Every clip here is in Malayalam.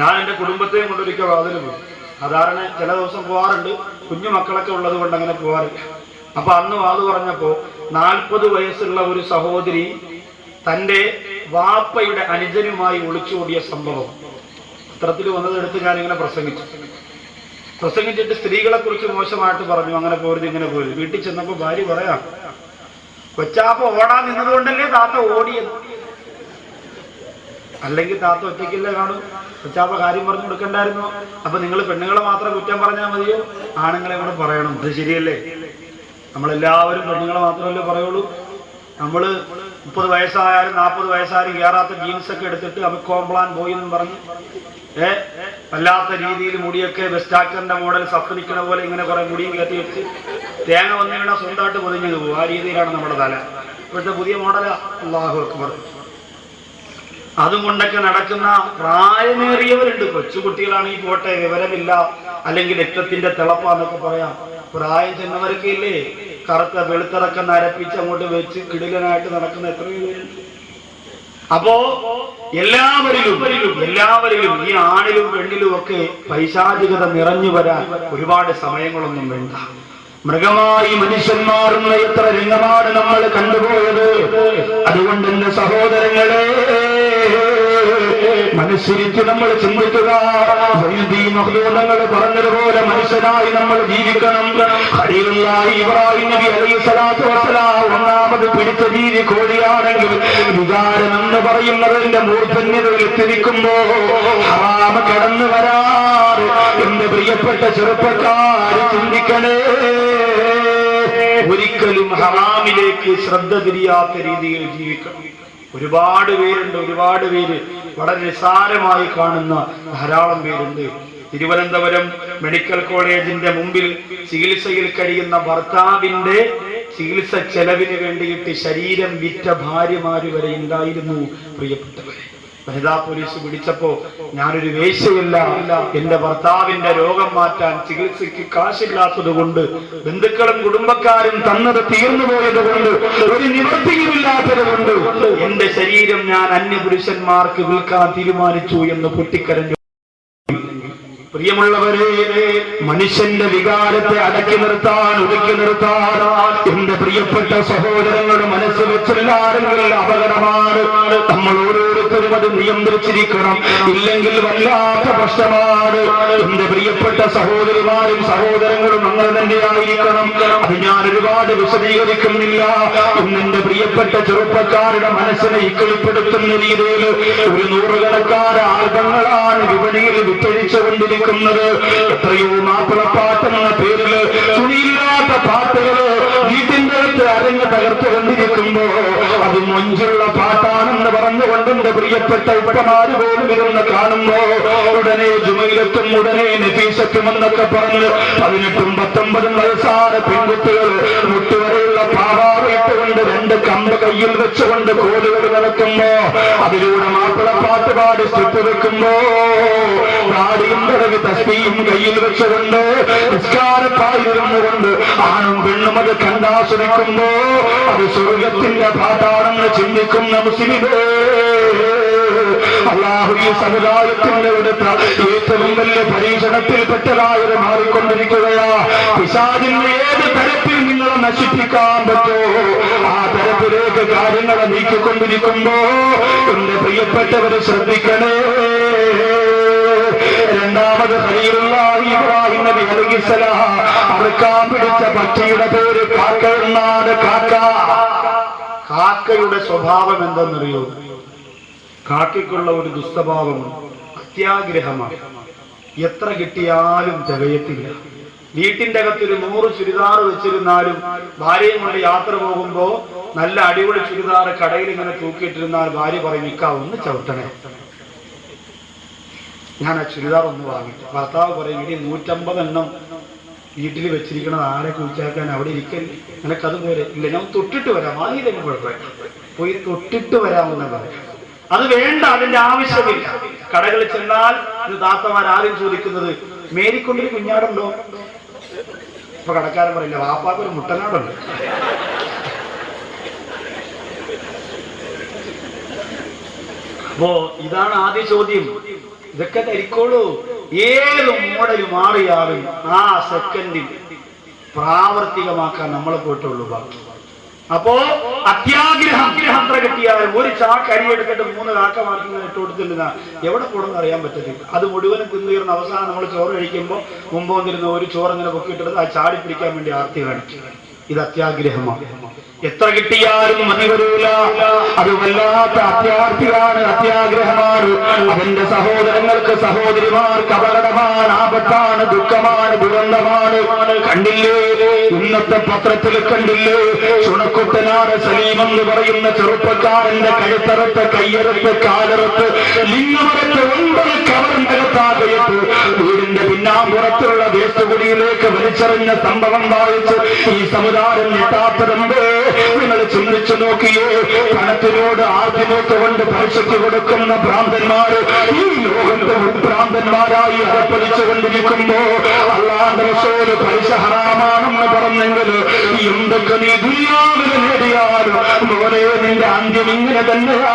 ഞാൻ എന്റെ കുടുംബത്തെയും കൊണ്ടൊരിക്കൽ വാതിൽ പോയി സാധാരണ ചില ദിവസം പോവാറുണ്ട്. കുഞ്ഞു മക്കളൊക്കെ ഉള്ളത് കൊണ്ട് അങ്ങനെ പോവാറില്ല. അപ്പൊ അന്ന് വാത് പറഞ്ഞപ്പോ നാൽപ്പത് വയസ്സുള്ള ഒരു സഹോദരി തന്റെ വാപ്പയുടെ അനുജനുമായി ഒളിച്ചോടിയ സംഭവം. പത്രത്തിൽ വന്നത് എടുത്ത് ഞാനിങ്ങനെ പ്രസംഗിച്ചു. പ്രസംഗിച്ചിട്ട് സ്ത്രീകളെ കുറിച്ച് മോശമായിട്ട് പറഞ്ഞു. അങ്ങനെ പോരുത് ഇങ്ങനെ പോരുത്. വീട്ടിൽ ചെന്നപ്പോ ഭാര്യ പറയാം കൊച്ചാപ്പ ഓടാൻ നിന്നതുകൊണ്ടല്ലേ താത്ത ഓടിയത്? അല്ലെങ്കിൽ താത്ത ഒറ്റയ്ക്കില്ല കാണും? കൊച്ചാപ്പ കാര്യം പറഞ്ഞു കൊടുക്കണ്ടായിരുന്നു? അപ്പൊ നിങ്ങൾ പെണ്ണുങ്ങളെ മാത്രം കുറ്റം പറഞ്ഞാൽ മതിയോ? ആണുങ്ങളെ കൂടെ പറയണം. അത് ശരിയല്ലേ? നമ്മളെല്ലാവരും പെണ്ണുങ്ങളെ മാത്രമല്ലേ പറയുള്ളൂ. നമ്മൾ മുപ്പത് വയസ്സായാലും നാൽപ്പത് വയസ്സായാലും കയറാത്ത ജീൻസ് ഒക്കെ എടുത്തിട്ട് അമിക്കോംപ്ലാൻ പോയി എന്ന് പറഞ്ഞു ഏ? വല്ലാത്ത രീതിയിൽ മുടിയൊക്കെ വെസ്റ്റാക്ടറിന്റെ മോഡൽ സഫനിക്കണ പോലെ ഇങ്ങനെ കുറെ മുടിയും കയറ്റി വെച്ച് തേങ്ങ വന്നു വീണ സ്വന്തമായിട്ട് പൊതിഞ്ഞു പോകും ആ രീതിയിലാണ് നമ്മുടെ തല. ഇപ്പോഴത്തെ പുതിയ മോഡലാ അള്ളാഹു അക്ബർ. അതും കൊണ്ടൊക്കെ നടക്കുന്ന പ്രായമേറിയവരുണ്ട്. കൊച്ചുകുട്ടികളാണെങ്കിൽ പോട്ടെ വിവരമില്ല. അല്ലെങ്കിൽ രക്തത്തിന്റെ തിളപ്പാന്നൊക്കെ പറയാം. പ്രായം ചെന്നവരൊക്കെ ഇല്ലേ കറുത്ത വെളുത്തിറക്ക നരപ്പിച്ച് അങ്ങോട്ട് വെച്ച് കിടിലനായിട്ട് നടക്കുന്ന എത്രയോ പേരുണ്ട്. അപ്പോ എല്ലാവരിലും എല്ലാവരിലും ഈ ആണിലും പെണ്ണിലും ഒക്കെ പൈശാചികത നിറഞ്ഞു വരാൻ ഒരുപാട് സമയങ്ങളൊന്നും വേണ്ട. മൃഗമായി മനുഷ്യന്മാരുന്ന എത്ര രംഗമാണ് നമ്മൾ കണ്ടുപോയത്. അതുകൊണ്ട് എന്റെ സഹോദരങ്ങളെ മനസ്സിരിച്ച് നമ്മൾ ചിന്തിക്കുക. മഹദൂതങ്ങൾ പറഞ്ഞതുപോലെ മനുഷ്യനായി നമ്മൾ ജീവിക്കണം. ഇബ്രാഹിം നബി ഒന്നാമത് പിടിച്ച ജീവി കോഴിയാണെങ്കിൽ വികാരം എന്ന് പറയുന്നതിന്റെ മൂർധന്യത എത്തിരിക്കുമ്പോ ഹറാമ കടന്നു വരാറ്. എന്ന് പ്രിയപ്പെട്ട ചെറുപ്പക്കാർ ചിന്തിക്കണേ. ഒരിക്കലും ഹറാമിലേക്ക് ശ്രദ്ധ തിരിയാത്ത രീതിയിൽ ജീവിക്കണം. ഒരുപാട് പേരുണ്ട് ഒരുപാട് പേര് വളരെ നിസാരമായി കാണുന്ന ധാരാളം പേരുണ്ട്. തിരുവനന്തപുരം മെഡിക്കൽ കോളേജിന്റെ മുമ്പിൽ ചികിത്സയിൽ കഴിയുന്ന ഭർത്താവിന്റെ ചികിത്സ ചെലവിന് വേണ്ടിയിട്ട് ശരീരം വിറ്റ ഭാര്യമാര് വരെ ഉണ്ടായിരുന്നു പ്രിയപ്പെട്ടവരെ. വനിതാ പോലീസ് പിടിച്ചപ്പോ ഞാനൊരു വേശ്യയല്ല. എന്റെ ഭർത്താവിന്റെ രോഗം മാറ്റാൻ ചികിത്സയ്ക്ക് കാശില്ലാത്തത് കൊണ്ട് ബന്ധുക്കളും കുടുംബക്കാരും തന്നത് തീർന്നു പോയത് കൊണ്ട് ഒരു നിവൃത്തിയുമില്ലാത്തത് കൊണ്ട് എന്റെ ശരീരം ഞാൻ അന്യപുരുഷന്മാർക്ക് വിൽക്കാൻ തീരുമാനിച്ചു എന്ന് പൊട്ടിക്കരഞ്ഞു പ്രിയമുള്ളവരെ മനുഷ്യന്റെ വികാരത്തെ അടക്കി നിർത്താൻ ഒതുക്കി നിർത്താൻ എന്റെ പ്രിയപ്പെട്ട സഹോദരങ്ങൾ മനസ്സ് വെച്ചെല്ലാരെങ്കിലും അപകടമാണ്. നമ്മൾ ഓരോരുത്തരും അത് നിയന്ത്രിച്ചിരിക്കണം. ഇല്ലെങ്കിൽ വല്ലാത്ത പ്രശ്നമാണ്. എന്റെ പ്രിയപ്പെട്ട സഹോദരിമാരും സഹോദരങ്ങളും നമ്മൾ തന്നെയായിരിക്കണം അത് ഞാൻ ഒരുപാട് വിശദീകരിക്കുന്നില്ല. എന്നെ പ്രിയപ്പെട്ട ചെറുപ്പക്കാരുടെ മനസ്സിനെ ഇക്കളിപ്പെടുത്തുന്ന രീതിയിൽ ഒരു നൂറുകണക്കാര ആൽബങ്ങളാണ് വിപണിയിൽ വിറ്റഴിച്ചുകൊണ്ടിരിക്കുന്നത്. എത്രയോ മാപ്പിളപ്പാട്ടെന്ന പേരിൽ തുണിയില്ലാത്ത പാട്ടുകൾ വീട്ടിന്റെ അടുത്ത് അരങ്ങ് തകർത്തുകൊണ്ടിരിക്കുമ്പോ അത് മൊഞ്ചുള്ള പാട്ടാണെന്ന് പറഞ്ഞുകൊണ്ട് എന്റെ പ്രിയപ്പെട്ട ഉപ്പമാര് പോലും ഇരുന്ന് കാണുമ്പോ ഉടനെ ജുമയിലെത്തും ഉടനെ നഫീസത്തും എന്നൊക്കെ പറഞ്ഞ് പതിനെട്ടും പത്തൊമ്പതും വയസ്സാറ് പെൺകുട്ടികൾ കമ്പ് കയ്യിൽ വെച്ചുകൊണ്ട് കോലുകൾ നടക്കുമ്പോ അതിലൂടെ മാപ്പിളപ്പാട്ട് പാടി സ്ട്രിപ്പ് വെക്കുമ്പോ താടിയും പിറകെ തസ്തിയും കയ്യിൽ വെച്ചുകൊണ്ട് നിസ്കാരത്തായിരുന്നുകൊണ്ട് ആണും പെണ്ണും അത് കണ്ടാസ്വദിക്കുമ്പോ അത് സ്വർഗത്തിന്റെ പാട്ടാണെന്ന് ചിന്തിക്കുന്ന മുസ്ലിമേ അള്ളാഹു ഈ സമുദായത്തിന്റെ അടുത്ത ഏറ്റവും വലിയ പരീക്ഷണത്തിൽപ്പെട്ടതായത് മാറിക്കൊണ്ടിരിക്കുകയാ. പിശാദിന്റെ ഏത് തരത്തിൽ നശിപ്പിക്കാൻ പറ്റോ? ആ തരത്തിലേക്ക് കാര്യങ്ങളെ നീക്കിക്കൊണ്ടിരിക്കുമ്പോ എന്റെ പ്രിയപ്പെട്ടവരെ ശ്രദ്ധിക്കണേ. രണ്ടാമത് ഇബ്രാഹിം നബി അലൈഹിസ്സലാം അറുക്കാൻ പിടിച്ച പക്ഷിയുടെ പേര് കാക്ക കാക്ക. കാക്കയുടെ സ്വഭാവം എന്തെന്നറിയോ? കാക്കയ്ക്കുള്ള ഒരു ദുസ്വഭാവം അത്യാഗ്രഹമാണ്. എത്ര കിട്ടിയാലും തികയത്തില്ല. വീട്ടിന്റെ അകത്തൊരു നൂറ് ചുരിദാർ വെച്ചിരുന്നാലും ഭാര്യയും കൊണ്ട് യാത്ര പോകുമ്പോ നല്ല അടിപൊളി ചുരിദാർ കടയിൽ ഇങ്ങനെ തൂക്കിയിട്ടിരുന്നാൽ ഭാര്യ പറയും ഇക്ക ഒന്ന് ചവിട്ടണേ. ഞാൻ ആ ചുരിദാർ ഒന്ന് വാങ്ങി ഭർത്താവ് പറയും ഇനി നൂറ്റമ്പത് എണ്ണം വീട്ടിൽ വെച്ചിരിക്കണത് ആരെ കുഴിച്ചാക്കാൻ അവിടെ ഇരിക്കല്ലേ നിനക്കതുപോലെ ഇല്ല ഞാൻ തൊട്ടിട്ട് വരാം വാങ്ങിയില്ലെങ്കിൽ കുഴപ്പമില്ല പോയി തൊട്ടിട്ട് വരാമെന്ന് പറയാം. അത് വേണ്ട അതിന്റെ ആവശ്യമില്ല. കടകളിൽ ചെന്നാൽ ഇത് താത്തമാർ ആരും ചോദിക്കുന്നത് മേരിക്കൊണ്ടൊരു കുഞ്ഞാടുണ്ടോ? ഇപ്പൊ കടക്കാരൻ പറയില്ല വാപ്പാക്ക് ഒരു മുട്ടനാടുണ്ട്. അപ്പോ ഇതാണ് ആദ്യ ചോദ്യം. ഇതൊക്കെ ധരിക്കോളൂ ഏത് മോഡൽ മാറിയാലും ആ സെക്കൻഡിൽ പ്രാവർത്തികമാക്കാൻ നമ്മളെ പോയിട്ടുള്ളൂ ബാക്കി. അപ്പോ അത്യാഗ്രഹം അത്ര കിട്ടിയാൽ ഒരു ചാക്ക് അരി മൂന്ന് കാക്ക മാർക്കിങ്ങനെ ഇട്ട് കൊടുത്തില്ല എവിടെ പോകണമെന്ന് അറിയാൻ പറ്റത്തില്ല. അത് മുഴുവനും തിന്നീർന്ന അവസാനം നമ്മൾ ചോറ് കഴിക്കുമ്പോൾ മുമ്പ് വന്നിരുന്ന ഒരു ചോറ് ഇങ്ങനെ പൊക്കിയിട്ടെടുത്ത് ആ ചാടി പിടിക്കാൻ വേണ്ടി ആർത്തി കാണിക്കും ഇത് അത്യാഗ്രഹമാണ്. എത്ര കിട്ടിയാലും മതി വരൂല. അത് വല്ലാത്ത അത്യാർത്ഥിയാണ് അത്യാഗ്രഹമാണ്. അവന്റെ സഹോദരങ്ങൾക്ക് സഹോദരിമാർക്ക് അപകടമാണ് ആപത്താണ് ദുഃഖമാണ് ദുരന്തമാണ്. കണ്ടില്ലേ? ഇന്നത്തെ പത്രത്തിൽ കണ്ടില്ലേ? ചുണക്കുട്ടനാട് സലീം എന്ന് പറയുന്ന ചെറുപ്പക്കാരന്റെ കഴുത്തറത്ത് കയ്യറത്ത് കാലറത്ത് ലിംഗമരത്ത് ഒൻപത് കവറിനകത്താകയിട്ട് വീടിന്റെ പിന്നാമ്പുറത്തുള്ള ദേശകുടിയിലേക്ക് വലിച്ചെറിഞ്ഞ സംഭവം വായിച്ച് ഈ സമുദായം എത്താത്തതുണ്ട് നിങ്ങൾ ചിന്തിച്ചു നോക്കിയേ പണത്തിനോട് ആദ്യമൊക്കെ കൊണ്ട് പരിശുദ്ധ കൊടുക്കുന്ന ഭ്രാന്തന്മാർ ഈ ലോകത്തെ ഭ്രാന്തന്മാരായി അകപ്പലിച്ചുകൊണ്ടിരിക്കുമ്പോ അള്ളാന്റെ റസൂൽ ഹറാമാണെന്ന് പറഞ്ഞെങ്കിൽ എന്തൊക്കെ നീ ദുനിയാവിൽ നേടിയാലും മോനെ നിന്റെ അന്ത്യം ഇങ്ങനെ തന്നെയാ.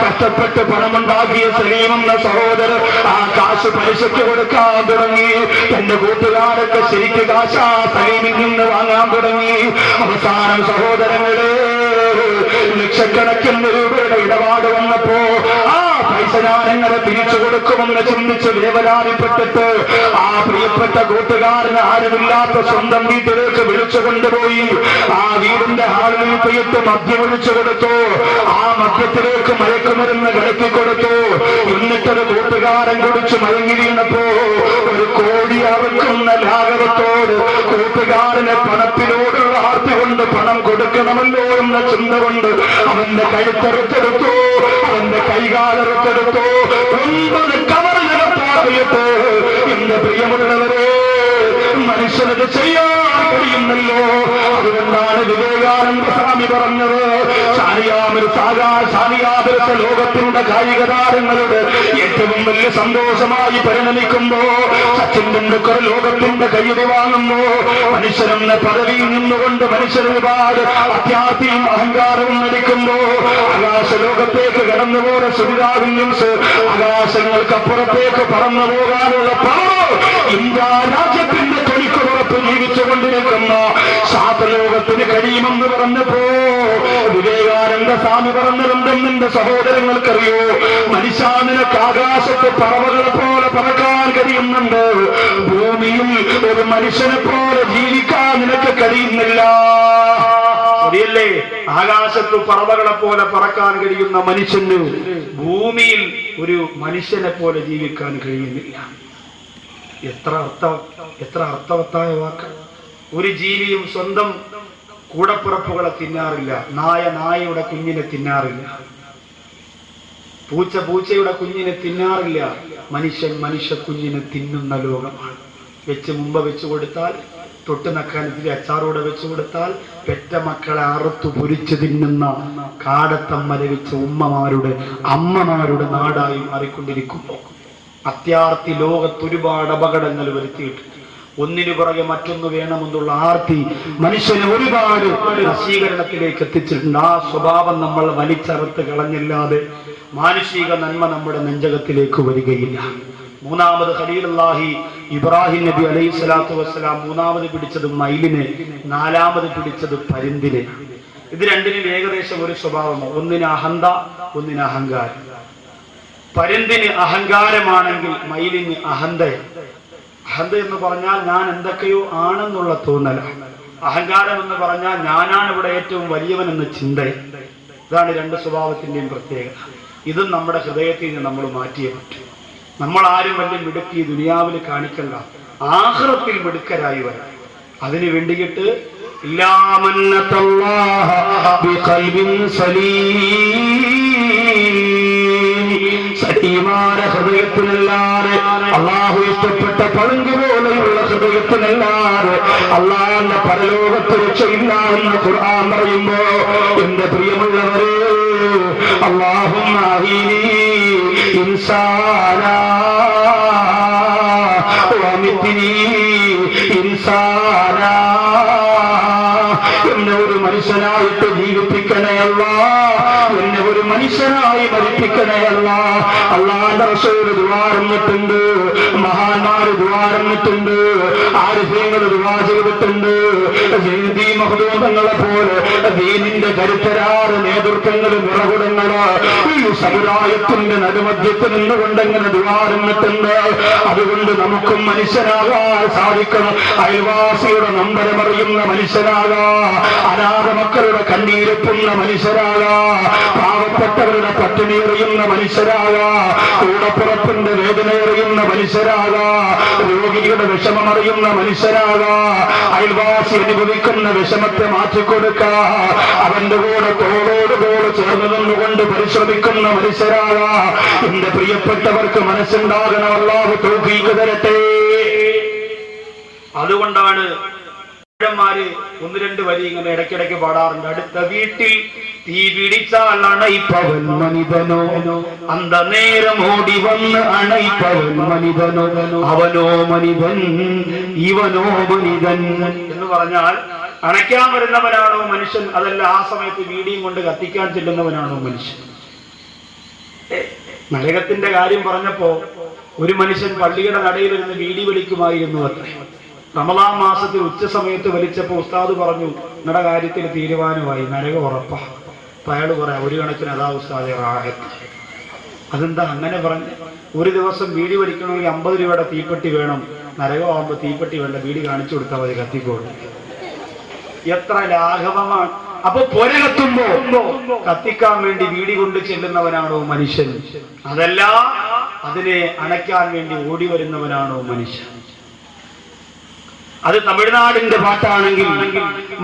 കഷ്ടപ്പെട്ട് പണമുണ്ടാക്കിയ സലീമെന്ന സഹോദരൻ ആ കാശ് പലിശയ്ക്ക് കൊടുക്കാൻ തുടങ്ങി. തന്റെ കൂട്ടുകാരൊക്കെ ശരിക്ക് കാശാ സൈനിൽ നിന്ന് വാങ്ങാൻ തുടങ്ങി. അവസാനം സഹോദരങ്ങളെ ലക്ഷക്കണക്കിന് രൂപയുടെ ഇടപാട് വന്നപ്പോ ആ പൈസ ഞാൻ എങ്ങനെ തിരിച്ചു കൊടുക്കുമെന്ന് ചിന്തിച്ച് വേവലാതിപ്പെട്ടിട്ട് ആ പ്രിയപ്പെട്ട കൂട്ടുകാരന് ആരുമില്ലാത്ത സ്വന്തം വീട്ടിലേക്ക് വിളിച്ചു കൊണ്ടുപോയി. ആ വീടിന്റെ ഹാളിൽ പോയിട്ട് മദ്യം ഒഴിച്ചു കൊടുത്തു. ആ മദ്യത്തിലേക്ക് മയക്കുമരുന്ന് കിടത്തി കൊടുത്തു. എന്നിട്ടൊരു കൂട്ടുകാരൻ കുടിച്ച് മയങ്ങി വീണപ്പോ ഒരു കോടി അറക്കുന്ന ലാഘവത്തോട് കൂട്ടുകാരനെ പണത്തിനോടുള്ള ആർത്തി കൊണ്ട് പണം കൊടുക്കണമല്ലോ എന്ന ചിന്ത കൊണ്ട് അവന്റെ കഴുത്തെടുത്തെടുത്തു അവന്റെ കൈകാലെടുത്തെടുത്തു ഒമ്പത് കവറിനകത്താകിയിട്ട് എന്റെ പ്രിയമുള്ളവരെ മനുഷ്യനത് ചെയ്യാൻ കഴിയുന്നല്ലോ. അതുകൊണ്ടാണ് വിവേകാനന്ദ സ്വാമി പറഞ്ഞത് ശാനിയാപുരത്തെ ലോകത്തിന്റെ കായിക താരങ്ങളുടെ ഏറ്റവും വലിയ സന്തോഷമായി പരിണമിക്കുമ്പോ സച്ചിൻ ടെണ്ടുൽക്കർ ലോകത്തിന്റെ കയ്യടി വാങ്ങുമ്പോ മനുഷ്യനെന്ന പദവിയിൽ നിന്നുകൊണ്ട് മനുഷ്യൻ ഒരുപാട് അത്യാർത്ഥിയും അഹങ്കാരവും നടിക്കുമ്പോ ആകാശ ലോകത്തേക്ക് കടന്നുപോലെ വില്യംസ് ആകാശങ്ങൾക്കപ്പുറത്തേക്ക് പറന്നു പോകാനുള്ള ഇന്ത്യ രാജ്യത്തിന്റെ ശാസ്ത്രലോകത്തിന് കഴിയുമെന്ന് പറഞ്ഞപ്പോ വിവേകാനന്ദ സ്വാമി പറഞ്ഞതെന്തെന്ന് എന്റെ സഹോദരങ്ങൾക്കറിയോ? മനുഷ്യ ആകാശത്ത് പറവകളെ പോലെ പറക്കാൻ കഴിയുന്നുണ്ട്. ഭൂമിയിൽ ഒരു മനുഷ്യനെ പോലെ ജീവിക്കാൻ നിനക്ക് കഴിയുന്നില്ല. ശരിയല്ലേ? ആകാശത്ത് പറവകളെ പോലെ പറക്കാൻ കഴിയുന്ന മനുഷ്യന് ഭൂമിയിൽ ഒരു മനുഷ്യനെ പോലെ ജീവിക്കാൻ കഴിയുന്നില്ല. എത്ര അർത്ഥ എത്ര അർത്ഥവത്തായ വാക്ക്. ഒരു ജീവിയും സ്വന്തം കൂടപ്പിറപ്പുകളെ തിന്നാറില്ല. നായ നായയുടെ കുഞ്ഞിനെ തിന്നാറില്ല. പൂച്ച പൂച്ചയുടെ കുഞ്ഞിനെ തിന്നാറില്ല. മനുഷ്യൻ മനുഷ്യ കുഞ്ഞിനെ തിന്നുന്ന ലോകമാണ്. വെച്ച് മുമ്പ് വെച്ചു കൊടുത്താൽ തൊട്ട് നക്കാൻ ഇത്തിരി അച്ചാറോടെ വെച്ചു കൊടുത്താൽ പെറ്റ മക്കളെ അറുത്തു പൊരിച്ചു തിന്നുന്ന കാടത്തമ്മ ലഭിച്ച ഉമ്മമാരുടെ അമ്മമാരുടെ നാടായി മാറിക്കൊണ്ടിരിക്കുന്നു. അത്യാർത്തി ലോകത്ത് ഒരുപാട് അപകടങ്ങൾ വരുത്തിയിട്ടുണ്ട്. ഒന്നിനു പുറകെ മറ്റൊന്ന് വേണമെന്നുള്ള ആർത്തി മനുഷ്യന് ഒരുപാട് നശീകരണത്തിലേക്ക് എത്തിച്ചിട്ടുണ്ട്. ആ സ്വഭാവം നമ്മൾ വലിച്ചറുത്ത് കളഞ്ഞില്ലാതെ മാനുഷിക നന്മ നമ്മുടെ നെഞ്ചകത്തിലേക്ക് വരികയില്ല. മൂന്നാമത് ഖലീലുല്ലാഹി ഇബ്രാഹിം നബി അലൈഹി സ്വലാത്തു വസ്സലാം മൂന്നാമത് പിടിച്ചത് മയിലിനെ നാലാമത് പിടിച്ചത് പരുന്തിനെ. ഇത് രണ്ടിനും ഏകദേശം ഒരു സ്വഭാവമാണ്. ഒന്നിന് അഹന്ത ഒന്നിന് അഹങ്കാരം. പരുന്തിന് അഹങ്കാരമാണെങ്കിൽ മയിലിന് അഹന്ത അഹന്ത എന്ന് പറഞ്ഞാൽ ഞാൻ എന്തൊക്കെയോ ആണെന്നുള്ള തോന്നൽ. അഹങ്കാരം എന്ന് പറഞ്ഞാൽ ഞാനാണ് ഇവിടെ ഏറ്റവും വലിയവൻ എന്ന ചിന്ത. ഇതാണ് രണ്ട് സ്വഭാവത്തിന്റെയും പ്രത്യേകത. ഇതും നമ്മുടെ ഹൃദയത്തിൽ നിന്ന് നമ്മൾ മാറ്റിയേ പറ്റൂ. നമ്മൾ ആരും വലിയ മിടുക്കി ദുനിയാവിൽ കാണിക്കണ്ട. ആഹ്റത്തിൽ മിടുക്കരായി വരാം. അതിന് വേണ്ടിയിട്ട് ഇല്ലാമന്നത്തല്ലാഹ ബിഖൽബിൻ സലീം. സലീമാന ഹൃദയത്തിനല്ലാതെ അള്ളാഹു ഇഷ്ടപ്പെട്ട പളുങ്ക് പോലെയുള്ള ഹൃദയത്തിനല്ലാതെ അള്ളാഹിന്റെ പരലോകത്ത് രക്ഷയില്ല എന്ന് ഖുർആൻ പറയുമ്പോ എന്റെ പ്രിയമുള്ളവരെ അള്ളാഹു ഇൻസാന ഇൻസാനാ എന്നെ ഒരു മനുഷ്യനായിട്ട് ജീവിപ്പിക്കണേ ഒരു മനുഷ്യനായി മരിപ്പിക്കണേ അല്ലാതെ റസൂൽ ദുവാറുന്നിട്ടുണ്ട് മഹാന്മാര് ദുവാറുന്നിട്ടുണ്ട് ആരിഫ്യങ്ങൾ ദുവാ ചെയ്തിട്ടുണ്ട്. മഹദൂതങ്ങളെ പോലെ ദീനിന്റെ കരുത്തരാറ് നേതൃത്വങ്ങൾ നിറകുടങ്ങൾ ഈ സമുദായത്തിന്റെ നടുമധ്യത്തിൽ നിന്നുകൊണ്ടെങ്ങനെ ദുവാറുന്നിട്ടുണ്ട് അതുകൊണ്ട് നമുക്കും മനുഷ്യനാകാൻ സാധിക്കണം. അയൽവാസിയുടെ നമ്പരമറിയുന്ന മനുഷ്യനാകാ. അനാഥ മക്കളുടെ കണ്ണീരെത്തുന്ന മനുഷ്യരാകാ പാവപ്പെട്ടവരുടെ പട്ടിണി എറിയുന്ന മനുഷ്യരാകാ. കൂടപ്പുറപ്പിന്റെ വേദന എറിയുന്ന മനുഷ്യരാകാ. രോഗിയുടെ വിഷമമറിയുന്ന മനുഷ്യരാകാ. അയൽവാസി അനുഭവിക്കുന്ന വിഷമത്തെ മാറ്റിക്കൊടുക്ക. അവന്റെ കൂടെ തോളോട് തോട് ചേർന്ന് നിന്നുകൊണ്ട് പരിശ്രമിക്കുന്ന മനുഷ്യരാകാ. എന്റെ പ്രിയപ്പെട്ടവർക്ക് മനസ്സുണ്ടാകണം അല്ലാതെ തോഫീക്ക് തരട്ടെ. അതുകൊണ്ടാണ് ഒന്ന് രണ്ട് വരി ഇങ്ങനെ ഇടയ്ക്കിടയ്ക്ക് പാടാറുണ്ട്. അടുത്ത വീട്ടിൽ തീ പിടിച്ചാലാണ് ഇപ്പവൻ മനിതനോ? അന്ത നേരം ഓടി വന്ന് അണൈപ്പവൻ മനിതനോ? അവനോ മനിതൻ ഇവനോ മനിതൻ എന്ന് പറഞ്ഞാൽ അണയ്ക്കാൻ വരുന്നവനാണോ മനുഷ്യൻ? അതല്ല ആ സമയത്ത് വീടിയും കൊണ്ട് കത്തിക്കാൻ ചെല്ലുന്നവനാണോ മനുഷ്യൻ? നരകത്തിന്റെ കാര്യം പറഞ്ഞപ്പോ ഒരു മനുഷ്യൻ പള്ളിയുടെ നടയിലിരുന്ന് വീടി വലിക്കുമായിരുന്നു അത്രേ. റമദാൻ മാസത്തിൽ ഉച്ച സമയത്ത് വലിച്ചപ്പോ ഉസ്താദ് പറഞ്ഞു നിങ്ങളുടെ കാര്യത്തിൽ തീരുമാനമായി നരക ഉറപ്പാ. അപ്പൊ അയാൾ പറയാം ഒരു കണക്കിന് അതാ ഉസ്താദെ റാഹത്ത് അതെന്താ അങ്ങനെ പറഞ്ഞു ഒരു ദിവസം വീടി വലിക്കണമെങ്കിൽ അമ്പത് രൂപയുടെ തീപ്പെട്ടി വേണം. നരകമാകുമ്പോൾ തീപ്പെട്ടി വേണ്ട വീടി കാണിച്ചു കൊടുത്താൽ മതി കത്തിക്കോട്ടെ എത്ര ലാഘവമാണ് അപ്പൊ പൊരകത്തുമ്പോ കത്തിക്കാൻ വേണ്ടി വീടി കൊണ്ട് ചെല്ലുന്നവനാണോ മനുഷ്യൻ? അതല്ല അതിനെ അണയ്ക്കാൻ വേണ്ടി ഓടി വരുന്നവനാണോ മനുഷ്യൻ? അത് തമിഴ്നാടിന്റെ പാട്ടാണെങ്കിൽ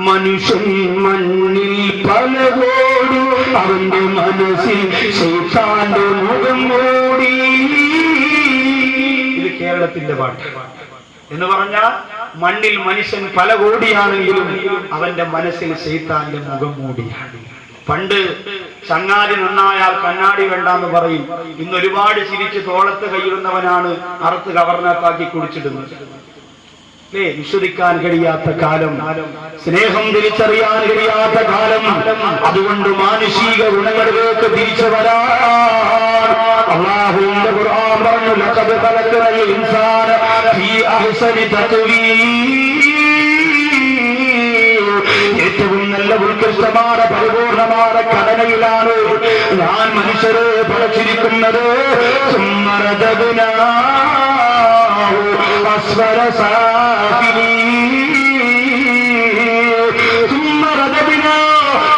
മനുഷ്യൻ മണ്ണിൽ പലകോടി അവന്റെ മനസ്സിൽ ശൈത്താന്റെ മുഖം മൂടി. ഇത് കേരളത്തിന്റെ പാട്ട് എന്ന് പറഞ്ഞാൽ മണ്ണിൽ മനുഷ്യൻ പല കോടിയാണെങ്കിലും അവന്റെ മനസ്സിൽ ശൈത്താന്റെ മുഖം മൂടിയാണ് പണ്ട് ചങ്ങാതി നന്നായാൽ കണ്ണാടി വേണ്ടാന്ന് പറയും. ഇന്ന് ഒരുപാട് ചിരിച്ച് തോളത്ത് കയ്യിടുന്നവനാണ് അറുത്ത് കവർണത്താക്കി കുടിച്ചിടുന്നത്. അല്ലേ വിശ്വസിക്കാൻ കഴിയാത്ത കാലം. സ്നേഹം തിരിച്ചറിയാൻ കഴിയാത്ത കാലം. അതുകൊണ്ട് മാനുഷിക ഗുണങ്ങളിലേക്ക് തിരിച്ചു വരാൻ അള്ളാഹുവിന്റെ ഖുർആൻ പറഞ്ഞു ലഖദ് ഖലഖനൽ ഇൻസാന ഫീ അഹ്സനി തഖ്വീം ഏറ്റവും നല്ല ഉത്കൃഷ്ടമായ പരിപൂർണമായ ഘടനയിലാണ് ഞാൻ മനുഷ്യരെ പഠിച്ചിരിക്കുന്നത് സുമ്മരതകുനാ أسفل سافلين ثم رددنا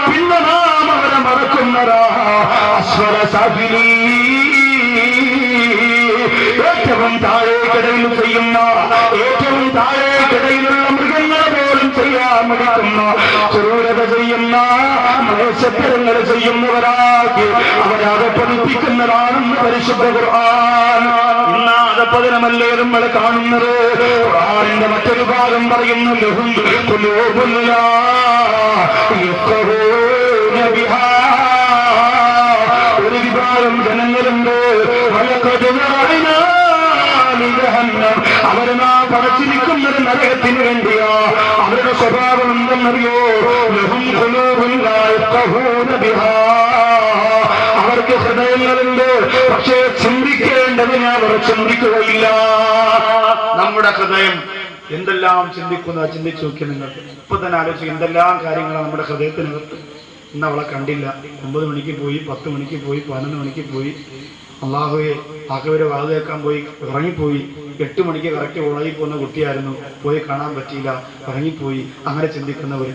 പിന്നെ നാം അവരെ മറക്കുന്നതാ അസ്വര സാഫിലീ ഏറ്റവും താഴേക്കിടയിൽ ചെയ്യുന്ന ഏറ്റവും താഴേക്കിടയിലുള്ള മൃഗങ്ങളെ പോലും ചെയ്യാൻ മടിക്കുന്ന ക്രൂരത ചെയ്യുന്ന മത്സ്യത്തരങ്ങൾ ചെയ്യുന്നവരാക്കി അവരെ അകപ്പതിപ്പിക്കുന്നതാണെന്ന് പരിശുദ്ധ ഖുർആൻ. ഇന്ന് അകപ്പതിനമല്ലേ നമ്മൾ കാണുന്നത്? ഖുർആനിന്റെ മറ്റൊരു ഭാഗം പറയുന്നു ലഹും ഖുലൂബുല്ല യഫ്ഖഹൂന ബിഹാ ഒരു വിഭാഗം ജനങ്ങളുണ്ട്. അവരെ നാം പടച്ചിരിക്കുന്നത് നരകത്തിന് വേണ്ടിയാ. സ്വഭാവം എന്തെന്നറിയോ. അവർക്ക് ഹൃദയങ്ങളുണ്ട് പക്ഷേ ചിന്തിക്കേണ്ടതിനെ അവർ ചിന്തിക്കുകയില്ല. നമ്മുടെ ഹൃദയം എന്തെല്ലാം ചിന്തിക്കുന്ന? ചിന്തിച്ചു നോക്കി നിങ്ങൾക്ക് ഇപ്പൊ തന്നെ ആലോചിച്ച് എന്തെല്ലാം കാര്യങ്ങളാണ് നമ്മുടെ ഹൃദയത്തിനകത്ത്? ഇന്ന് അവളെ കണ്ടില്ല. ഒമ്പത് മണിക്ക് പോയി പത്ത് മണിക്ക് പോയി പതിനൊന്ന് മണിക്ക് പോയി. അള്ളാഹുവെ ആക്കവരെ വാത് കേൾക്കാൻ പോയി ഇറങ്ങിപ്പോയി. എട്ട് മണിക്ക് കറക്റ്റ് കോളേജിൽ പോകുന്ന കുട്ടിയായിരുന്നു. പോയി കാണാൻ പറ്റിയില്ല. ഇറങ്ങിപ്പോയി. അങ്ങനെ ചിന്തിക്കുന്നവർ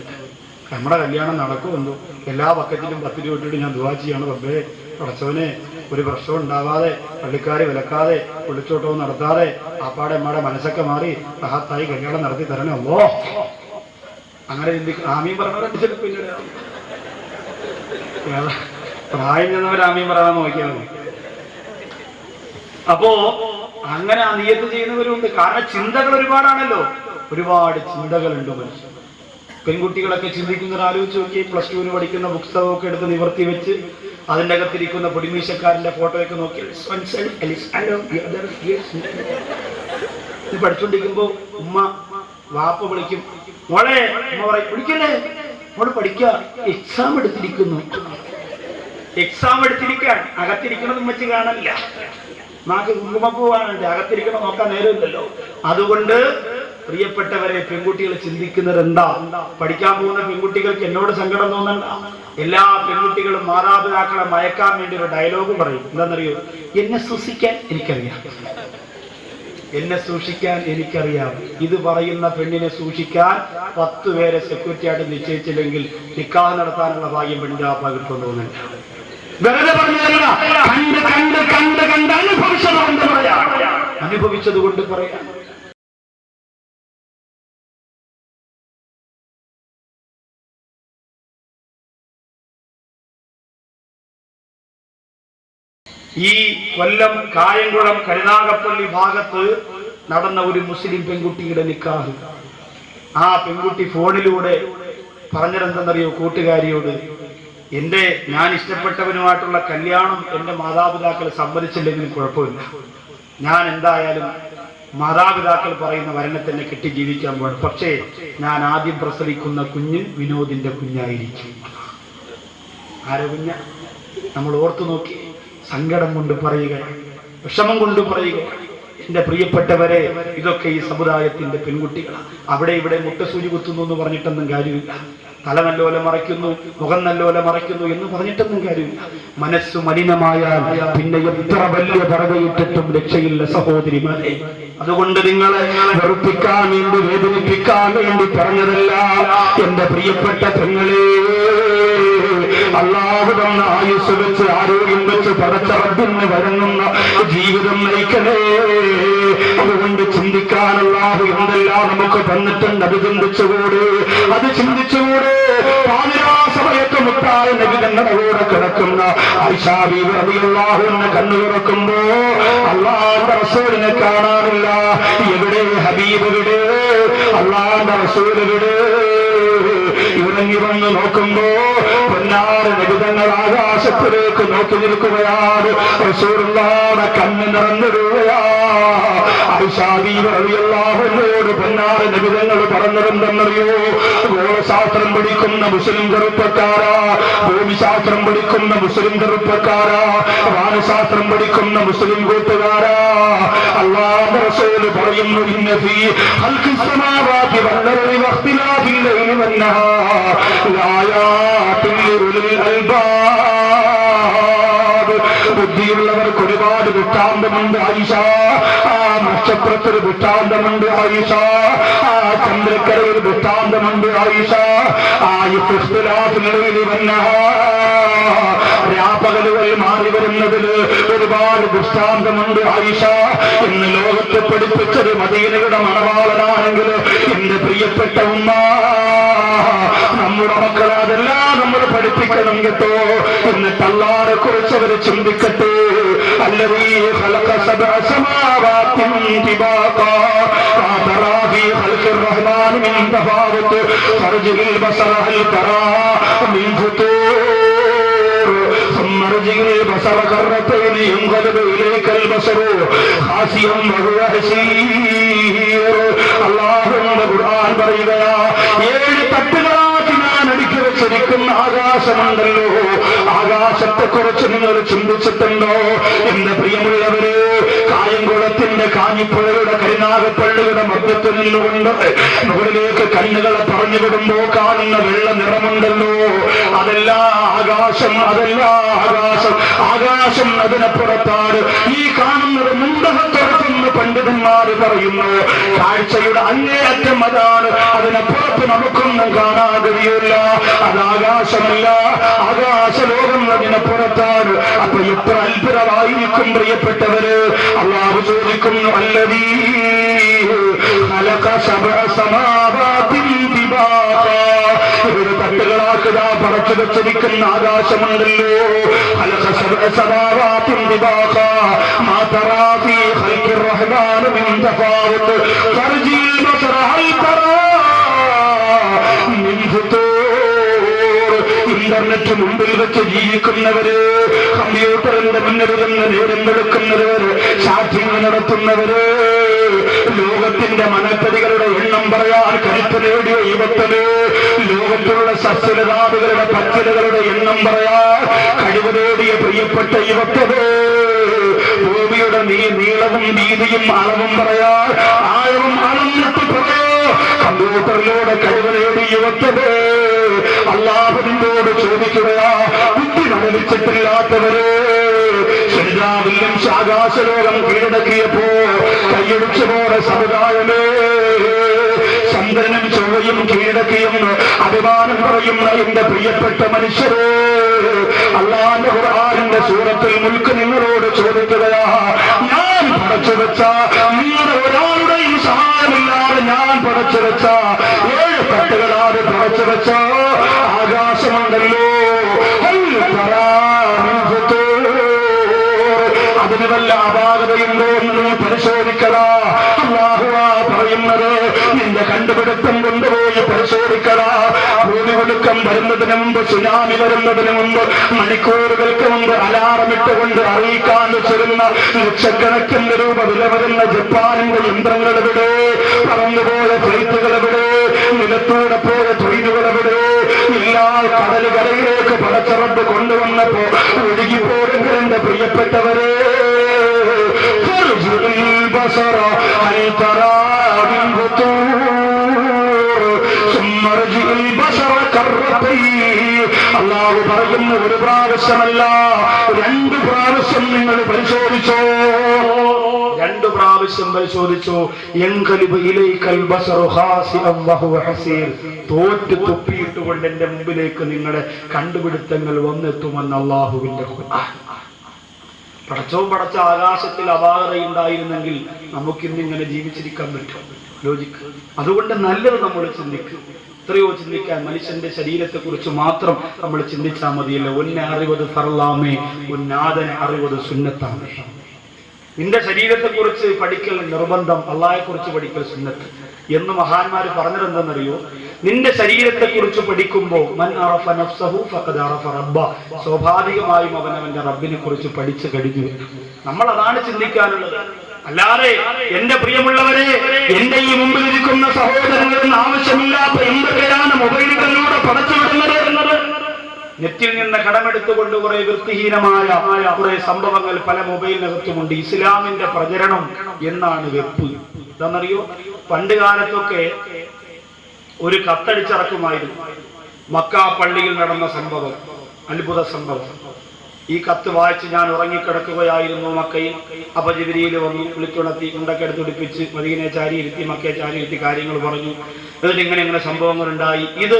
നമ്മുടെ കല്യാണം നടക്കുമെന്തോ? എല്ലാ പക്കത്തിലും പത്ത് രൂപ ഇട്ടിട്ട് ഞാൻ ദുവാ ചെയ്യാണ്. റബ്ബേ പടച്ചവനെ ഒരു പ്രശ്നം ഉണ്ടാവാതെ പള്ളിക്കാരെ വിലക്കാതെ ഒളിച്ചോട്ടവും നടത്താതെ ആപ്പാടെ അമ്മയുടെ മനസ്സൊക്കെ മാറി മഹത്തായി കല്യാണം നടത്തി തരണേ ഓ അങ്ങനെ ചിന്തിക്കും ആമീൻ പറഞ്ഞവരെ ചിലപ്പോൾ? പ്രായം ചെന്നവർ ആമീൻ പറയാൻ നോക്കിയാൽ മതി അപ്പോ അങ്ങനെ നിയത്ത് ചെയ്യുന്നവരുണ്ട്. കാരണം ചിന്തകൾ ഒരുപാടാണല്ലോ. ഒരുപാട് ചിന്തകളുണ്ട് മനുഷ്യൻ. പെൺകുട്ടികളൊക്കെ ചിന്തിക്കുന്നത് ആലോചിച്ച് നോക്കി പ്ലസ് ടുവിന് പഠിക്കുന്ന പുസ്തകമൊക്കെ എടുത്ത് നിവർത്തി വെച്ച് അതിന്റെ അകത്തിരിക്കുന്ന പൊടിമീശക്കാരന്റെ ഫോട്ടോയൊക്കെ നോക്കി. പഠിച്ചുകൊണ്ടിരിക്കുമ്പോ ഉമ്മ വാപ്പ വിളിക്കും. മോളെ ഉമ്മ പറയും വിളിക്കല്ലേ? മോൾ പഠിക്ക എക്സാം എടുത്തിരിക്കുന്നു. എക്സാം എടുത്തിരിക്കാൻ അകത്തിരിക്കണത് വെച്ച് കാണില്ല മാക്ക് കുങ്കുമപ്പൂവാണ് അകത്തിരിക്കണം നോക്കാൻ നേരമില്ലല്ലോ. അതുകൊണ്ട് പ്രിയപ്പെട്ടവരെ പെൺകുട്ടികൾ ചിന്തിക്കുന്നത് എന്താ പഠിക്കാൻ പോകുന്ന പെൺകുട്ടികൾക്ക് എന്നോട് സങ്കടം തോന്നണ്ട. എല്ലാ പെൺകുട്ടികളും മാതാപിതാക്കളെ മയക്കാൻ വേണ്ടി ഒരു ഡയലോഗ് പറയും. എന്താണെന്നറിയോ? എന്നെ സൂക്ഷിക്കാൻ എനിക്കറിയാം. എന്നെ സൂക്ഷിക്കാൻ എനിക്കറിയാം. ഇത് പറയുന്ന പെണ്ണിനെ സൂക്ഷിക്കാൻ പത്ത് പേരെ സെക്യൂരിറ്റി ആയിട്ട് നിശ്ചയിച്ചില്ലെങ്കിൽ നിക്കാഹ് നടത്താനുള്ള ഭാഗ്യം പെണ്ണിന്റെ ആ തോന്നുന്നില്ല വെറുതെ അനുഭവിച്ചത് കൊണ്ട് പറയാം. അനുഭവിച്ചത് കൊണ്ട് പറയാം. ഈ കൊല്ലം കായംകുളം കരുനാഗപ്പള്ളി ഭാഗത്ത് നടന്ന ഒരു മുസ്ലിം പെൺകുട്ടിയുടെ നിക്കാഹ്. ആ പെൺകുട്ടി ഫോണിലൂടെ പറഞ്ഞതെന്തെന്നറിയോ കൂട്ടുകാരിയോട്? എന്റെ ഞാൻ ഇഷ്ടപ്പെട്ടവനുമായിട്ടുള്ള കല്യാണം എന്റെ മാതാപിതാക്കൾ സമ്മതിച്ചില്ലെങ്കിലും കുഴപ്പമില്ല. ഞാൻ എന്തായാലും മാതാപിതാക്കൾ പറയുന്ന വരനെ തന്നെ കെട്ടി ജീവിക്കാൻ പോകണം പക്ഷേ ഞാൻ ആദ്യം പ്രസവിക്കുന്ന കുഞ്ഞ് വിനോദിന്റെ കുഞ്ഞായിരിക്കും. ആരോ കുഞ്ഞ? നമ്മൾ ഓർത്തു നോക്കി. സങ്കടം കൊണ്ട് പറയുക വിഷമം കൊണ്ട് പറയുക. എന്റെ പ്രിയപ്പെട്ടവരെ ഇതൊക്കെ ഈ സമുദായത്തിന്റെ പെൺകുട്ടികളാണ് അവിടെ ഇവിടെ മുട്ടസൂചി കുത്തുന്നു എന്ന് പറഞ്ഞിട്ടൊന്നും കാര്യമില്ല. തല നല്ലോല മറയ്ക്കുന്നു മുഖം നല്ലോല മറയ്ക്കുന്നു എന്ന് പറഞ്ഞിട്ടൊന്നും കാര്യമില്ല. മനസ്സ് മലിനമായാൽ പിന്നെ എത്ര വലിയ പറവയിട്ടിട്ടും രക്ഷയില്ല സഹോദരിമാരെ. അതുകൊണ്ട് നിങ്ങളെ വെറുപ്പിക്കാൻ വേണ്ടി വേദനിപ്പിക്കാൻ വേണ്ടി പറഞ്ഞതല്ല. എന്റെ പ്രിയപ്പെട്ട പെങ്ങളെ അള്ളാഹു തന്ന ആയുസ് വെച്ച് ആരോഗ്യം വെച്ച് പടച്ചറബിന് വഴങ്ങുന്ന ജീവിതം നയിക്കണേ. അതുകൊണ്ട് ചിന്തിക്കാനുള്ള എന്തെല്ലാം നമുക്ക് തന്നിട്ടുണ്ട് അത് ചിന്തിച്ചുകൂടെ അത് ചിന്തിച്ചുകൂടെ സമയത്ത് അള്ളാഹുന്റെ റസൂലിനെ കാണാനില്ല. എവിടെ ഹബീബ് വിടെ അള്ളാന്റെ റസൂൽ എവിടെ? ഉണങ്ങി വന്ന് നോക്കുമ്പോ പൊന്നാറ് നിബിതങ്ങൾ ആകാശത്തിലേക്ക് നോക്കി നിൽക്കുകയാണ്. റസൂറുള്ളാടെ കണ്ണ് നിറഞ്ഞിടുകയാ. ോട് പൊന്നാറ് നിബിതങ്ങൾ പറഞ്ഞിരുന്നെന്നറിയോ ഗോളശാസ്ത്രം പഠിക്കുന്ന മുസ്ലിം ചെറുപ്പക്കാരാ. ഭൂമിശാസ്ത്രം പഠിക്കുന്ന മുസ്ലിം ചെറുപ്പക്കാരാ. വാനശാസ്ത്രം പഠിക്കുന്ന മുസ്ലിം കൂട്ടുകാരാ. അള്ളാഹ് റസൂൽ പറയുന്നു ഇന്നതി അൽക്കിസ്മാവാക്കി വന്നറിവ് അഖ്തിലാഫിൽ ലൈലി വന്നഹാ വൃത്താന്തമുണ്ട് ആയിഷ. ആ നക്ഷത്രത്തിൽ വൃത്താന്തമുണ്ട് ആയിഷ. ആ ചന്ദ്രക്കരയിൽ വൃത്താന്തമുണ്ട് ആയിഷ. ആ ഇഖ്തിലാഫിൽ വന്ന രാപ്പകലുകൾ മാറി വരുന്നതിൽ ഒരുപാട് ദൃഷ്ടാന്തമുണ്ട് ആയിഷ. ഇന്ന് ലോകത്തെ പഠിപ്പിച്ചത് മദീനയുടെ മണവാളനാണെങ്കിൽ എന്റെ പ്രിയപ്പെട്ട ഉമ്മ നമ്മുടെ മക്കളെ അതെല്ലാം നമ്മൾ പഠിപ്പിക്കണം കേട്ടോ. എന്നിട്ട് അല്ലാതെ കുറിച്ച് അവർ ചിന്തിക്കട്ടെ. അല്ലവീ خلق سبع سماوات طباقا ما ترى في خلق الرحمن من تفاوت فارجع البصر هل ترى من فطور ثم ارجع البصر كرتين ينقلب اليك البصر خاسئا وهو حسير അള്ളാഹുവിന്റെ ഖുർആൻ പറയുകയാ ഏഴ് തട്ടുകളാക്കി ഞാൻ അടുക്കി വെച്ചിരിക്കുന്ന ആകാശമുണ്ടല്ലോ ആകാശത്തെ കുറച്ച് നിങ്ങൾ ചിന്തിച്ചിട്ടുണ്ടോ? എന്റെ പ്രിയമുള്ളവര് കായംകുളത്തിന്റെ കാഞ്ഞിപ്പുഴയുടെ കരിനാഗപ്പള്ളിയുടെ മധ്യത്തിൽ നിന്നുകൊണ്ട് മുകളിലേക്ക് കണ്ണുകളെ പറഞ്ഞു വിടുമ്പോ കാണുന്ന വെള്ള നിറമുണ്ടല്ലോ. അതല്ല ആകാശം അതല്ല ആകാശം ആകാശം അതിനപ്പുറത്താണ്. ഈ കാണുന്നത് എന്ന് പണ്ഡിതന്മാർ പറയുന്നു കാഴ്ചയുടെ അങ്ങേയറ്റം അതാണ് അതിനപ്പുറത്ത് നമുക്കൊന്നും കാണാകഴിയില്ല അത് ആകാശമല്ല. ആകാശലോകം അതിനപ്പുറത്താണ് അപ്പൊ എത്ര അത്ഭുതമായിരിക്കും പ്രിയപ്പെട്ടവര്. അള്ളാഹ് ചോദിക്കുന്നു അല്ലതീ തട്ടുകളാക്കുക വെച്ചിരിക്കുന്ന ആകാശമുണ്ടല്ലോ. അലക സഭാവാത്തിൻ വിവാഹ മാതറാഫി ما ترى في خلق الرحمن من تفاوت فارجع البصر هل ترى من فطور ഇന്റർനെറ്റ് മുമ്പിൽ വെച്ച് ജീവിക്കുന്നവര് കമ്പ്യൂട്ടറിന്റെ മുന്നിൽ നിന്ന് നേരം വെളുക്കുന്നവര് ചാറ്റിംഗ് നടത്തുന്നവര് ലോകത്തിന്റെ മനത്തടികളുടെ എണ്ണം പറയാൻ കരുത്ത് നേടിയ യുവത്തല് ലോകത്തിലുള്ള സസ്യലതാദികളുടെ പച്ചലുകളുടെ എണ്ണം പറയാൻ കഴിവ് നേടിയ പ്രിയപ്പെട്ട യുവത്തത് ഭൂമി ഭൂമിയുടെ നീ നീളവും വീതിയും അളവും പറയാ ആഴവും അളന്നിട്ട് പറയോ. കമ്പ്യൂട്ടറിലൂടെ കഴിവ് നേടി യുവത്തത് അള്ളാഹുവിനോട് ചോദിക്കുകയാ ബുദ്ധി മനലിച്ചിട്ടില്ലാത്തവരെ ശരിയാവിലും ആകാശലോകം കീഴടക്കിയപ്പോ കൈയടിച്ചതോടെ സമുദായമേ. ചന്ദ്രനും ചൊവ്വയും കീഴടക്കിയെന്ന് അഭിമാനം പറയുന്ന എന്റെ പ്രിയപ്പെട്ട മനുഷ്യരെ അള്ളാന്റെ ഖുർആാനിന്റെ സൂറത്തിൽ മുൽക്ക് നിങ്ങളോട് ചോദിക്കുകയാ ഞാൻ പടച്ചു വെച്ച നിങ്ങളുടെ ഒരാളുടെയും സഹായമില്ലാതെ ഞാൻ പടച്ചു വെച്ച ഏഴ് തട്ടുകളാതെ പടച്ചു വെച്ച ആകാശമുണ്ടല്ലോ. അതിന് വല്ല അപാകതയുണ്ടോ എന്ന് പരിശോധിക്കടാ കണ്ടുപിടുത്തം കൊണ്ടുപോയി പരിശോധിക്കടാ ഭൂമി ഒടുക്കം വരുന്നതിന് മുമ്പ് സുനാമി വരുന്നതിന് മുമ്പ് മണിക്കൂറുകൾക്ക് മുമ്പ് അലാറമിട്ടുകൊണ്ട് അറിയിക്കാൻ വെച്ചിരുന്ന ലക്ഷക്കണക്കിന് രൂപ വില വരുന്ന ജപ്പാനിന്റെ യന്ത്രങ്ങൾ എവിടെ പറന്നുപോയ ഫ്ലൈറ്റുകൾ എവിടെ നിലത്തൂടെ പോയ ട്രെയിനുകൾ എവിടെ എല്ലാ കടൽ കരയിലേക്ക് പടച്ചറപ്പ് കൊണ്ടുവന്നപ്പോ ഒഴുകിപ്പോരെങ്കിൽ എന്റെ പ്രിയപ്പെട്ടവരെ فارجع البصر هل ترى من فطور അള്ളാഹു പറയുന്ന ഒരു പ്രാവശ്യമല്ല രണ്ട് പ്രാവശ്യം നിങ്ങൾ പരിശോധിച്ചോ? രണ്ട് പ്രാവശ്യം പരിശോധിച്ചു. തോറ്റ് തുപ്പിയിട്ടുകൊണ്ട് എന്റെ മുമ്പിലേക്ക് നിങ്ങളുടെ കണ്ടുപിടുത്തങ്ങൾ വന്നെത്തുമെന്ന് അള്ളാഹുവിന്റെ പടച്ചവും പടച്ച ആകാശത്തിൽ അപാകതയുണ്ടായിരുന്നെങ്കിൽ നമുക്കിന്ന് ഇങ്ങനെ ജീവിച്ചിരിക്കാൻ പറ്റും. ലോജിക്ക് അതുകൊണ്ട് നല്ലത് നമ്മൾ ചിന്തിക്കും. എത്രയോ ചിന്തിക്കാൻ മനുഷ്യന്റെ ശരീരത്തെ കുറിച്ച് മാത്രം നമ്മൾ ചിന്തിച്ചാൽ മതിയല്ലോ. ഒന്നെ അറിവത് ഫർലാമേ ഒന്നാദനെ അറിവത് സുന്നത്താമേ നിന്റെ ശരീരത്തെ കുറിച്ച് പഠിക്കൽ നിർബന്ധം അള്ളാഹെ കുറിച്ച് പഠിക്കൽ സുന്നത്ത്. എന്ന് മഹാന്മാര് പറഞ്ഞതെന്തെന്നറിയോ നിന്റെ ശരീരത്തെ കുറിച്ച് പഠിക്കുമ്പോൾ മൻ അറഫ നഫ്സഹു റബ്ബ സ്വാഭാവികമായും അവൻ അവന്റെ റബ്ബിനെ കുറിച്ച് പഠിച്ചു കഴിഞ്ഞു നമ്മൾ അതാണ് ചിന്തിക്കാനുള്ളത്. അല്ലാതെ എന്റെ പ്രിയമുള്ളവരെ എന്റെ ഈ മുമ്പിൽ ഇരിക്കുന്ന സഹോദരങ്ങളിൽ ആവശ്യമില്ലാത്ത എന്തൊക്കെയാണ് മൊബൈലുകളിലൂടെ പടച്ചുവിടുന്നത് എന്നത് നെറ്റിൽ നിന്ന് കടമെടുത്തുകൊണ്ട് കുറെ വൃത്തിഹീനമായ കുറെ സംഭവങ്ങൾ പല മൊബൈലിനകത്തുമുണ്ട്. ഇസ്ലാമിന്റെ പ്രചരണം എന്നാണ് വെപ്പ്. എന്താണെന്നറിയോ പണ്ട് കാലത്തൊക്കെ ഒരു കത്തടിച്ചിറക്കുമായിരുന്നു മക്ക പള്ളിയിൽ നടന്ന സംഭവം അത്ഭുത സംഭവം. ഈ കത്ത് വായിച്ച് ഞാൻ ഉറങ്ങിക്കിടക്കുകയായിരുന്നു മക്കയിൽ. അപ്പൊ ജിബിരിയിൽ വന്നു വിളിച്ചുണർത്തി ഉണ്ടൊക്കെ എടുത്ത് ഉടുപ്പിച്ച് മദീനെ ചാരിയിരുത്തി മക്കയെ ചാരിയിരുത്തി കാര്യങ്ങൾ പറഞ്ഞു. എന്നിട്ട് ഇങ്ങനെ ഇങ്ങനെ സംഭവങ്ങൾ ഉണ്ടായി ഇത്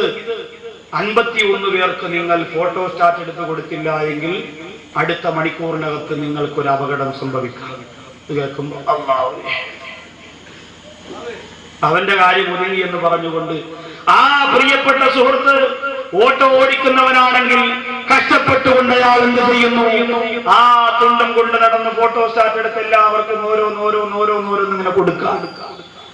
അൻപത്തി ഒന്ന് പേർക്ക് നിങ്ങൾ ഫോട്ടോ സ്റ്റാറ്റ് എടുത്തു കൊടുത്തില്ല എങ്കിൽ അടുത്ത മണിക്കൂറിനകത്ത് നിങ്ങൾക്കൊരു അപകടം സംഭവിക്കാം. ഇത് കേൾക്കുമ്പോൾ അവന്റെ കാര്യം ഒതുങ്ങി എന്ന് പറഞ്ഞുകൊണ്ട് ആ പ്രിയപ്പെട്ട സുഹൃത്ത് ഓട്ടോ ഓടിക്കുന്നവനാണെങ്കിൽ കഷ്ടപ്പെട്ടുകൊണ്ട് അയാൾ എന്ത് ചെയ്യുന്നു? ആ തുണ്ടം കൊണ്ട് നടന്ന് ഫോട്ടോ സ്റ്റാറ്റ് എടുത്ത് എല്ലാവർക്കും ഓരോന്ന് ഓരോന്ന് ഓരോന്ന് ഓരോന്ന് ഇങ്ങനെ കൊടുക്കുക.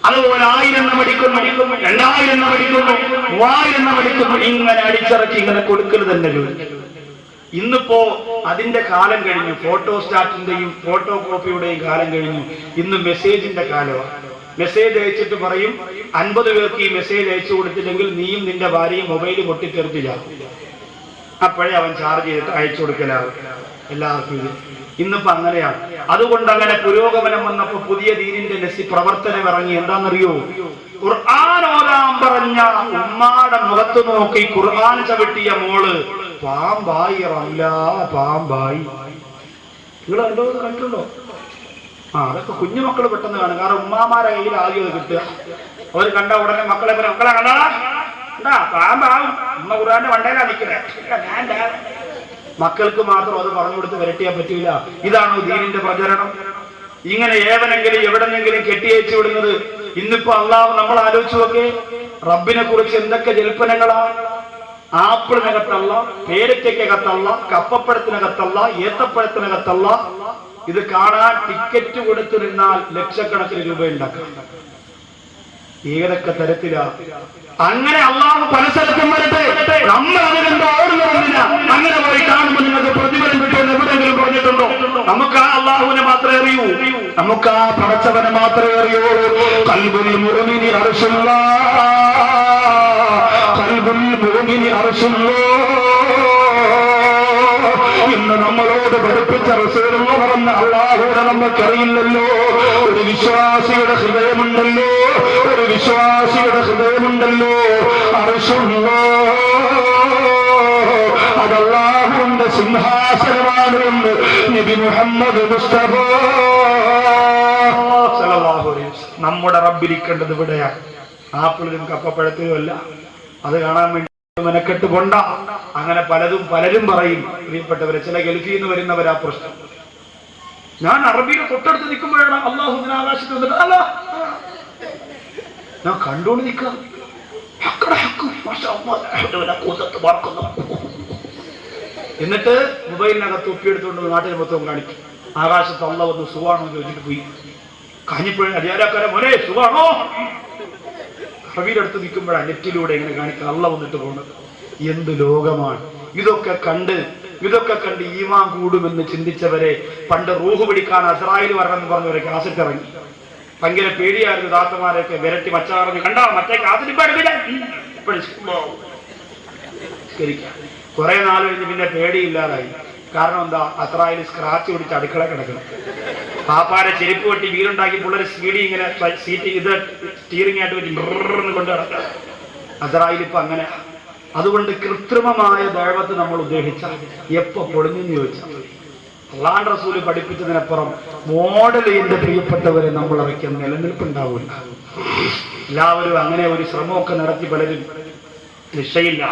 അതുപോലെ ആയിരം എണ്ണം അടിക്കുന്നു രണ്ടായിരം എണ്ണം അടിക്കുന്നു മൂവായിരം എണ്ണം അടിക്കുന്നു ഇങ്ങനെ അടിച്ചിറക്കി ഇങ്ങനെ കൊടുക്കൽ തന്നെ ഇന്നിപ്പോ അതിന്റെ കാലം കഴിഞ്ഞു ഫോട്ടോ സ്റ്റാറ്റിന്റെയും ഫോട്ടോ കോപ്പിയുടെയും കാലം കഴിഞ്ഞു. ഇന്ന് മെസ്സേജിന്റെ കാലമാണ്. മെസ്സേജ് അയച്ചിട്ട് പറയും അൻപത് പേർക്ക് ഈ മെസ്സേജ് അയച്ചു കൊടുത്തില്ലെങ്കിൽ നീയും നിന്റെ ഭാര്യയും മൊബൈൽ പൊട്ടിത്തെറിച്ചില്ല. അപ്പോഴേ അവൻ ചാർജ് ചെയ്തിട്ട് അയച്ചു കൊടുക്കലാവും. എല്ലാവർക്കും ഇത്. ഇന്നിപ്പോ അങ്ങനെയാണ്. അതുകൊണ്ട് അങ്ങനെ പുരോഗമനം വന്നപ്പോ പുതിയ ദീനിന്റെ ലസി പ്രവർത്തനം ഇറങ്ങി. എന്താണെന്നറിയോ? ഖുർആൻ ഓരാൻ പറഞ്ഞ ഉമ്മാടെ മുഖത്ത് നോക്കി ഖുർആൻ ചവിട്ടിയ മോൾ പാമ്പായി പാമ്പായി. നിങ്ങൾ കണ്ടോ? കണ്ടിട്ടുണ്ടോ? ആ അതൊക്കെ കുഞ്ഞുമക്കൾ പെട്ടെന്ന് കാണും. കാരണം ഉമ്മാമാരെ കയ്യിൽ ആദ്യം കിട്ടുക. അവർ കണ്ട ഉടനെ മക്കളെ പോലെ മക്കളെ കണ്ടാ? പാമ്പാവും ഉമ്മ ഖുർആന്റെ വണ്ടയിലാ നിൽക്കുന്നത് മക്കൾക്ക് മാത്രം അത് പറഞ്ഞു കൊടുത്ത് വരട്ടിയാൻ പറ്റൂല. ഇതാണോ ദീനിന്റെ പ്രചരണം? ഇങ്ങനെ ഏവനെങ്കിലും എവിടെന്നെങ്കിലും കെട്ടിയേച്ചു വിടുന്നത് ഇന്നിപ്പോ അള്ളാഹ് നമ്മൾ ആലോചിച്ചു നോക്കി. റബ്ബിനെ കുറിച്ച് എന്തൊക്കെ ജൽപ്പനങ്ങളാ? ആപ്പിളിനകത്തല്ല പേരയ്ക്കകത്തല്ല കപ്പപ്പഴത്തിനകത്തല്ല ഏത്തപ്പഴത്തിനകത്തല്ല ഇത് കാണാൻ ടിക്കറ്റ് കൊടുത്തു നിന്നാൽ ലക്ഷക്കണക്കിന് രൂപ ഉണ്ടാക്കാം ഏതൊക്കെ തരത്തിലാ? അങ്ങനെ അള്ളാഹ് പല സ്ഥലത്തും വരട്ടെ. നമ്മൾ അതിനെന്തോ ഓടുന്നതില്ല അങ്ങനെ പോയി കാണുമ്പോൾ നിങ്ങൾക്ക് പ്രതിഫലം കിട്ടുമെന്ന് എവിടെയെങ്കിലും പറഞ്ഞിട്ടുണ്ടോ? നമുക്ക് ആ അള്ളാഹുവിനെ മാത്രമേ അറിയൂ. നമുക്ക് ആ പടച്ചവനെ മാത്രമേ അറിയൂ. കൽബുൽ നമ്മളോട് പഠിപ്പിച്ച റസൂലുള്ള പറഞ്ഞ അള്ളാഹുടെ നമ്മൾക്കറിയില്ലല്ലോ. ഒരു വിശ്വാസിയുടെ ഹൃദയമുണ്ടല്ലോ. ഒരു വിശ്വാസിയുടെ ഹൃദയമുണ്ടല്ലോ. അറിശുണ്ടോ അതല്ലാഹുവിന്റെ സിംഹാസനമാണ് എന്ന് നബി മുഹമ്മദ് മുസ്തഫ. നമ്മുടെ റബ്ബിരിക്കേണ്ടത് ഇവിടെയാണ് ആപ്പിളിലും കപ്പപ്പഴത്തിലും അല്ല. അത് കാണാൻ വേണ്ടി മെനക്കെട്ട് കൊണ്ട അങ്ങനെ പലതും പലരും പറയും. പ്രിയപ്പെട്ടവരെ ചില ഗൾഫിൽ നിന്ന് വരുന്നവരാ പ്രശ്നം. ഞാൻ അറബിയുടെ തൊട്ടടുത്ത് നിൽക്കുമ്പോഴാണ് അള്ളാഹു ആകാശത്ത് വന്നിട്ട് അല്ല ഞാൻ കണ്ടുകൊണ്ട് നിൽക്കാം. എന്നിട്ട് മൊബൈലിനകത്ത് ഒപ്പിയെടുത്തുകൊണ്ട് നാട്ടിൽ മൊത്തം കാണിക്കും. ആകാശത്ത് അള്ള വന്ന് എന്ന് ചോദിച്ചിട്ട് പോയി. കാഞ്ഞിപ്പോഴും അടിയാരാക്കാരെ മോനെ സുഖാണോ കവിയുടെ നിൽക്കുമ്പോഴാണ് നെറ്റിലൂടെ ഇങ്ങനെ കാണിക്കുക അള്ള വന്നിട്ട് പോകുന്നത്. എന്ത് ലോകമാണ്. ഇതൊക്കെ കണ്ട് ഇതൊക്കെ കണ്ട് ഈമാൻ കൂടുമെന്ന് ചിന്തിച്ചവരെ പണ്ട് റൂഹ് പിടിക്കാൻ അസ്രായിൽ വരണമെന്ന് പറഞ്ഞവരെ കാസറ്റ് ഇറങ്ങി. ഭയങ്കര പേടിയായിരുന്നു ദാത്തമാരെയൊക്കെ വിരട്ടി മച്ചാറഞ്ഞ് കണ്ടാ? മറ്റേ കാസറ്റ് കുറെ നാൾ കഴിഞ്ഞ് പിന്നെ പേടിയില്ലാതായി. കാരണം എന്താ? അസ്രായിൽ സ്ക്രാച്ച് പിടിച്ച് അടുക്കള കിടക്കണം പാപ്പാരെ ചെരുപ്പ് വെട്ടി വീടുണ്ടാക്കി പിള്ളേർ സ്പീഡി ഇങ്ങനെ സീറ്റ് ഇത് സ്റ്റീറിംഗ് ആയിട്ട് വെച്ച് ബ്രന്ന് കൊണ്ട് അസറായിൽ ഇപ്പൊ അങ്ങനെ. അതുകൊണ്ട് കൃത്രിമമായ ദൈവത്തെ നമ്മൾ ഉദ്ദേശിച്ച എപ്പോ പൊളിഞ്ഞെന്ന് ചോദിച്ചാൽ അള്ളാൻ റസൂൽ പഠിപ്പിച്ചതിനപ്പുറം മോഡൽ എന്റെ പ്രിയപ്പെട്ടവരെ നമ്മൾ അവയ്ക്ക് നിലനിൽപ്പുണ്ടാവില്ല. എല്ലാവരും അങ്ങനെ ഒരു ശ്രമമൊക്കെ നടത്തി പലരും നിശ്ചയില്ല.